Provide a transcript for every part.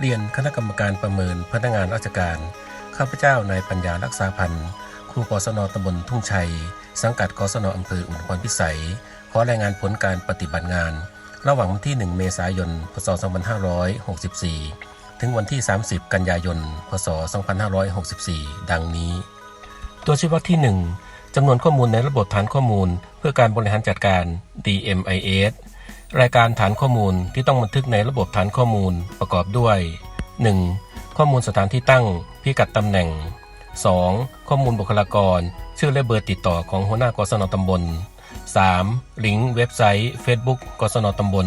เรียนคณะกรรมการประเมินพนักงานราชการ ข้าพเจ้านายปัญญารักษาพันธ์ครูกศนตำบลทุ่งชัย สังกัดกศนอำเภออุทุมพรพิสัย ขอรายงานผลการปฏิบัติงาน ระหว่างวันที่ 1 เมษายน พศ 2564 ถึงวันที่ 30 กันยายน พศ 2564 ดังนี้ ตัวชี้วัดที่ 1จำนวนข้อมูลในระบบฐานข้อมูล เพื่อการบริหารจัดการ DMIS รายการฐานข้อมูลที่ต้องบันทึกในระบบฐานข้อมูลประกอบด้วย 1. ข้อมูลสถานที่ตั้ง พิกัดตำแหน่ง 2. ข้อมูลบุคลากร ชื่อและเบอร์ติดต่อของหัวหน้ากศนตำบล 3. ลิงก์เว็บไซต์ Facebook กศนตำบล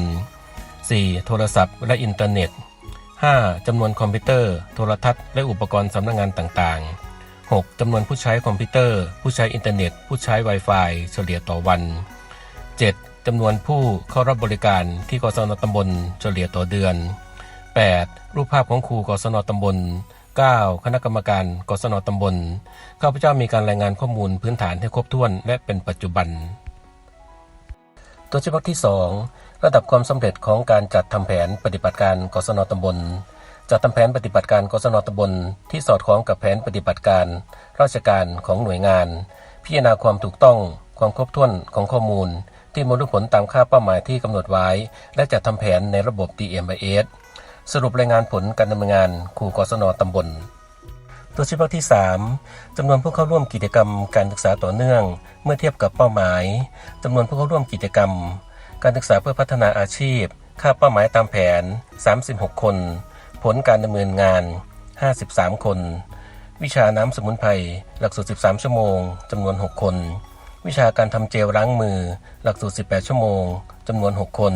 4. โทรศัพท์และอินเทอร์เน็ต 5. จำนวนคอมพิวเตอร์ โทรทัศน์และอุปกรณ์สำนักงงานต่างๆ 6. จำนวนผู้ใช้คอมพิวเตอร์ ผู้ใช้อินเทอร์เน็ต ผู้ใช้ Wi-Fi เฉลี่ยต่อวัน จำนวนผู้เข้ารับบริการที่กศนตำบลเฉลี่ยต่อเดือน 8. รูปภาพของครูกศนตำบล 9. คณะกรรมการกศนตำบล ข้าพเจ้ามีการรายงานข้อมูลพื้นฐานให้ครบถ้วนและเป็นปัจจุบัน ตัวชี้วัดที่ 2 ระดับความสำเร็จของการจัดทำแผนปฏิบัติการกศนตำบล จัดทำแผนปฏิบัติการกศนตำบล ที่สอดคล้องกับแผนปฏิบัติการ ราชการของหน่วยงาน พิจารณาความถูกต้อง ความครบถ้วนของข้อมูล ที่มูลผลตามค่าเป้าหมายที่กำหนดไว้ และจัดทำแผนในระบบ DMIS สรุปรายงานผลการดำเนินงานครูกศนตำบล ตัวชี้วัดที่ 3จำนวนผู้เข้าร่วมกิจกรรมการศึกษาต่อเนื่อง เมื่อเทียบกับเป้าหมายจำนวนผู้เข้าร่วมกิจกรรม การศึกษาเพื่อพัฒนาอาชีพ ค่าเป้าหมายตามแผน 36 คน ผลการดำเนินงาน 53 คน วิชาน้ำสมุนไพรหลักสูตร 13 ชั่วโมงจำนวน 6 คน วิชาการทำเจลล้างมือ หลักสูตร 18 ชั่วโมงจำนวน 6 คน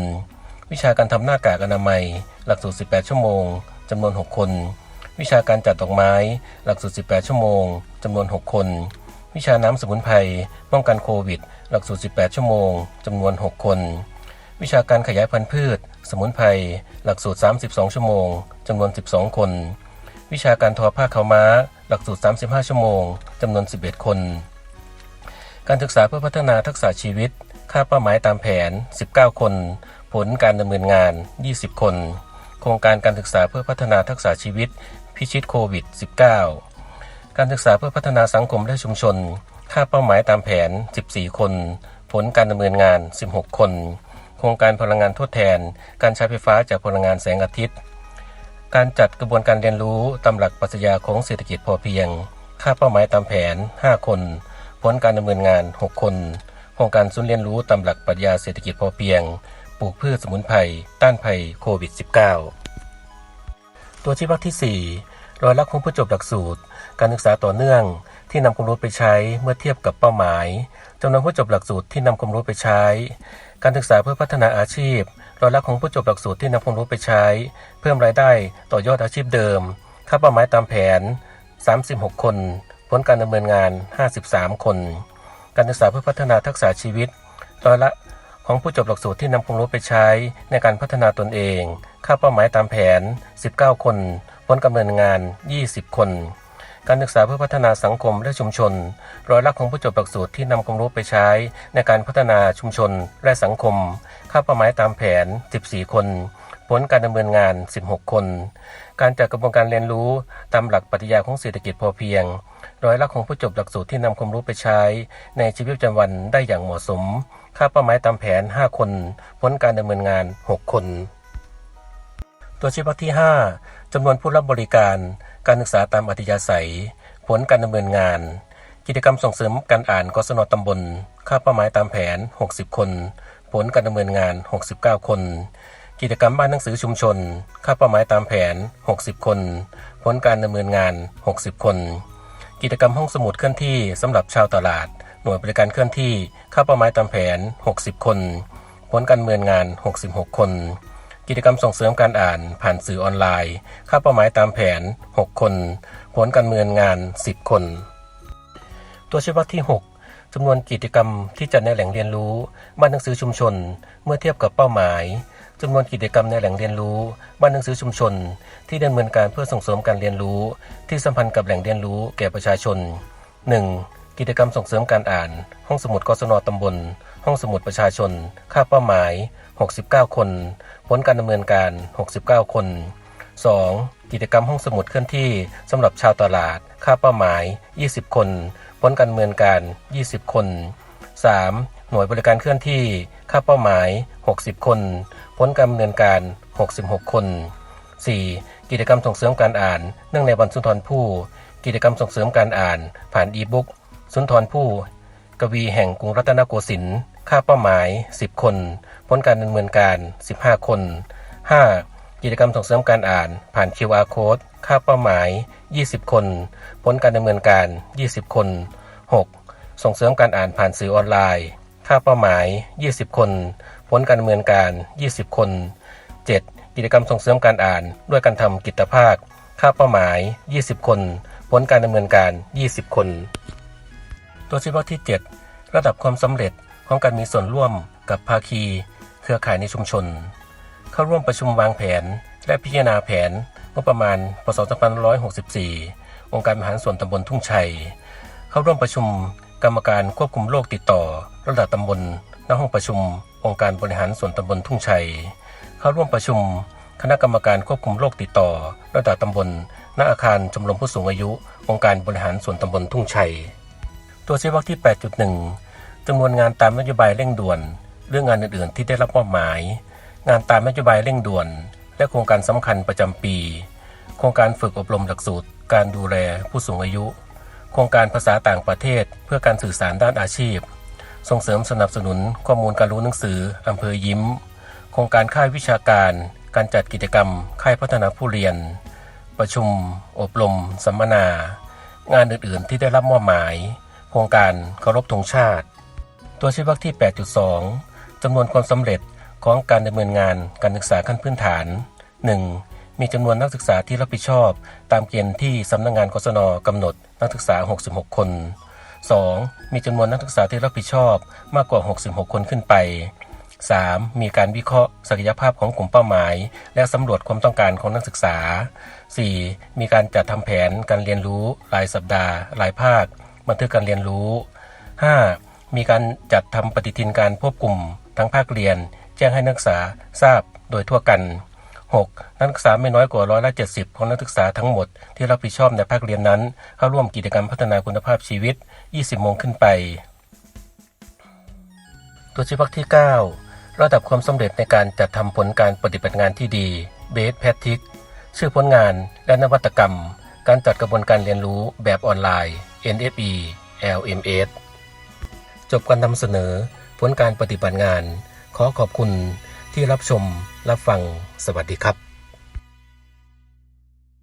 วิชาการทำหน้ากากอนามัย หลักสูตร 18 ชั่วโมงจำนวน 6 คน วิชาการจัดดอกไม้ หลักสูตร 18 ชั่วโมงจำนวน 6 คน วิชาน้ำสมุนไพรป้องกันโควิด หลักสูตร 18 ชั่วโมงจำนวน 6 คน วิชาการขยายพันธุ์พืช สมุนไพรหลักสูตร 32 ชั่วโมงจำนวน 12 คน วิชาการทอผ้าขาวม้า หลักสูตร 35 ชั่วโมงจำนวน 11 คน การศึกษาเพื่อพัฒนาทักษะชีวิต ค่าเป้าหมายตามแผน 19 คน ผลการดำเนินงาน 20 คน โครงการการศึกษาเพื่อพัฒนาทักษะชีวิต พิชิตโควิด -19 การศึกษาเพื่อพัฒนาสังคมและชุมชน ค่าเป้าหมายตามแผน 14 คน ผลการดำเนินงาน 16 คน โครงการพลังงานทดแทน การใช้ไฟฟ้าจากพลังงานแสงอาทิตย์ การจัดกระบวนการเรียนรู้ตามหลักปรัชญาของเศรษฐกิจพอเพียง ค่าเป้าหมายตามแผน 5 คน ผลการดำเนินงาน 6 คนโครงการศูนย์เรียนรู้ตามหลักปรัชญาเศรษฐกิจพอเพียง ปลูกพืชสมุนไพรต้านภัยโควิด -19 ตัวชี้วัดที่ 4 รอยลักของผู้จบหลักสูตร การศึกษาต่อเนื่องที่นำความรู้ไปใช้เมื่อเทียบกับเป้าหมายจำนวนผู้จบหลักสูตรที่นำความรู้ไปใช้ การศึกษาเพื่อพัฒนาอาชีพรอยลักของผู้จบหลักสูตรที่นำความรู้ไปใช้ เพิ่มรายได้ต่อยอดอาชีพเดิม ค่าเป้าหมายตามแผน 36 คน ผลการดำเนินงาน 53 คน การศึกษาเพื่อพัฒนาทักษะชีวิตร้อยละของผู้จบหลักสูตรที่นำความรู้ไปใช้ในการพัฒนาตนเอง ค่าเป้าหมายตามแผน 19 คน ผลการดำเนินงาน 20 คน การศึกษาเพื่อพัฒนาสังคมและชุมชน ร้อยละของผู้จบหลักสูตรที่นำความรู้ไปใช้ ในการพัฒนาชุมชนและสังคม ค่าเป้าหมายตามแผน 14 คน ผลการดำเนินงาน 16 คน การจัดกระบวนการเรียนรู้ตามหลักปรัชญาของเศรษฐกิจพอเพียง ร้อยละของผู้จบหลักสูตรที่นำความรู้ไปใช้ ในชีวิตประจำวันได้อย่างเหมาะสม ค่าเป้าหมายตามแผน 5 คน ผลการดำเนินงาน 6 คน ตัวชี้วัดที่ 5จำนวนผู้รับบริการ การศึกษาตามอัธยาศัย ผลการดำเนินงาน กิจกรรมส่งเสริมการอ่านกศนตำบล ค่าเป้าหมายตามแผน 60 คน ผลการดำเนินงาน 69 คน กิจกรรมบ้านหนังสือชุมชน ค่าเป้าหมายตามแผน 60 คน ผลการดำเนินงาน 60 คน กิจกรรมห้องสมุดเคลื่อนที่สำหรับชาวตลาด หน่วยบริการเคลื่อนที่ ค่าเป้าหมายตามแผน 60 คน ผลการดำเนินงาน 66 คน กิจกรรมส่งเสริมการอ่านผ่านสื่อออนไลน์ ค่าเป้าหมายตามแผน 6 คน ผลการดำเนินงาน 10 คน ตัวชี้วัดที่ 6จำนวนกิจกรรมที่จัดในแหล่งเรียนรู้บ้านหนังสือชุมชน เมื่อเทียบกับเป้าหมาย จำนวนกิจกรรมในแหล่งเรียนรู้ บ้านหนังสือชุมชน ที่ดำเนินการเพื่อส่งเสริมการเรียนรู้ ที่สัมพันธ์กับแหล่งเรียนรู้แก่ประชาชน 1. กิจกรรมส่งเสริมการอ่าน ห้องสมุดกศนตำบล ห้องสมุดประชาชน ค่าเป้าหมาย 69 คน ผลการดำเนินการ 69 คน 2. กิจกรรมห้องสมุดเคลื่อนที่สำหรับชาวตลาด ค่าเป้าหมาย 20 คน ผลการดำเมืองการ 20 คน 3. หน่วยบริการเคลื่อนที่ค่าเป้าหมาย 60 คน ผลการดำเนินการ 66 คน 4. กิจกรรมส่งเสริมการอ่าน เนื่องในวันสุนทรภู่ กิจกรรมส่งเสริมการอ่าน ผ่านอีบุ๊กสุนทรภู่กวีแห่งกรุงรัตนโกสินทร์ค่าเป้าหมาย 10 คน ผลการดำเนินการ 15 คน 5. กิจกรรมส่งเสริมการอ่านผ่าน QR Code ค่าเป้าหมาย 20 คน ผลการดำเนินการ 20 คน 6. ส่งเสริมการอ่านผ่านสื่อออนไลน์ ค่าเป้าหมาย 20 คน ผลการดำเนินการ 20 คน 7. กิจกรรมส่งเสริมการอ่านด้วยการทำกิจภาค ค่าเป้าหมาย 20 คน ผลการดำเนินการ 20 คน ตัวชี้วัดที่ 7 ระดับความสำเร็จของการมีส่วนร่วมกับภาคี เครือข่ายในชุมชน เข้าร่วมประชุมวางแผน และพิจารณาแผนงบประมาณพศ2564 องค์การบริหารส่วนตำบลทุ่งชัย เข้าร่วมประชุม กรรมการควบคุมโรคติดต่อ ระดับตำบลณห้องประชุม องค์การบริหารส่วนตำบลทุ่งชัย เข้าร่วมประชุม คณะกรรมการควบคุมโรคติดต่อ ระดับตำบลณอาคารชมรมผู้สูงอายุ องค์การบริหารส่วนตำบลทุ่งชัย ตัวชี้วัดที่ 8.1จำนวนงานตามนโยบายเร่งด่วน เรื่องงานอื่นๆ ที่ได้รับมอบหมาย งานตามนโยบายเร่งด่วน และโครงการสำคัญประจำปี โครงการฝึกอบรมหลักสูตร การดูแลผู้สูงอายุ โครงการภาษาต่างประเทศ เพื่อการสื่อสารด้านอาชีพ ส่งเสริมสนับสนุนข้อมูลการรู้หนังสืออำเภอยิ้ม โครงการค่ายวิชาการ การจัดกิจกรรม ค่ายพัฒนาผู้เรียน ประชุม อบรม สัมมนา งานอื่น ๆ ที่ได้รับมอบหมาย โครงการเคารพธงชาติ ตัวชี้วัดที่ 8.2จำนวนความสำเร็จของการดำเนินงานการศึกษาขั้นพื้นฐาน 1. มีจำนวนนักศึกษาที่รับผิดชอบ ตามเกณฑ์ที่สำนักงงานกศนกำหนดนักศึกษา 66 คน 2. มีจำนวนนักศึกษาที่รับผิดชอบมากกว่า 66 คนขึ้นไป 3. มีการวิเคราะห์ศักยภาพของกลุ่มเป้าหมาย และสำรวจความต้องการของนักศึกษา 4. มีการจัดทำแผนการเรียนรู้รายสัปดาห์ รายภาค บันทึกการเรียนรู้ 5. มีการจัดทำปฏิทินการควบกลุ่มทั้งภาคเรียน แจ้งให้นักศึกษาทราบโดยทั่วกัน 6. นักศึกษาไม่น้อยกว่าร้อยละ70 ของนักศึกษาทั้งหมด ที่รับผิดชอบในภาคเรียนนั้น เข้าร่วมกิจกรรมพัฒนาคุณภาพชีวิต 20 โมงขึ้นไป ตัวชี้วัดที่ 9 ระดับความสำเร็จในการจัดทำผลการปฏิบัติงานที่ดี Best Practice ชื่อผลงานและนวัตกรรม การจัดกระบวนการเรียนรู้แบบออนไลน์ NFE LMS จบการนำเสนอผลการปฏิบัติงาน ขอขอบคุณ ที่รับชมรับฟังสวัสดีครับ